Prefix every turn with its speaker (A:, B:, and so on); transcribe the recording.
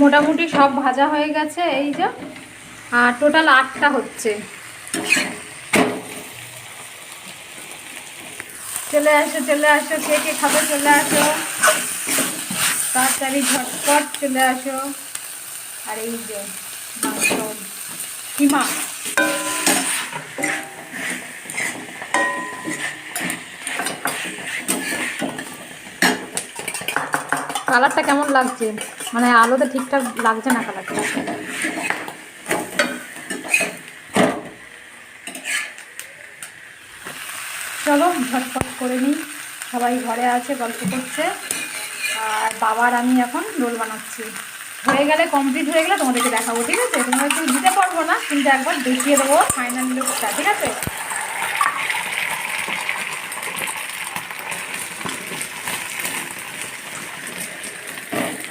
A: মোটামুটি সব ভাজা হয়ে গেছে, এই যে। আর টোটাল আটটা হচ্ছে। চলে আসো চলে আসো, কে কে খাবে চলে আসো। তাড়াতাড়ি ঝটপট চলে আসো। আর এই যে কিমা। কালারটা কেমন লাগছে? মানে আলোতে ঠিকঠাক লাগছে না কালারটা? চলো, ঝটপট করে নিই। সবাই ঘরে আছে, গল্প করছে। আর বাবার আমি এখন রোল বানাচ্ছি। হয়ে গেলে কমপ্লিট হয়ে গেলে তোমাদেরকে দেখাবো, ঠিক আছে? তোমরা একটু দিতে পারব না, কিন্তু একবার দেখিয়ে দেবো ফাইনাল লুকটা ঠিক আছে?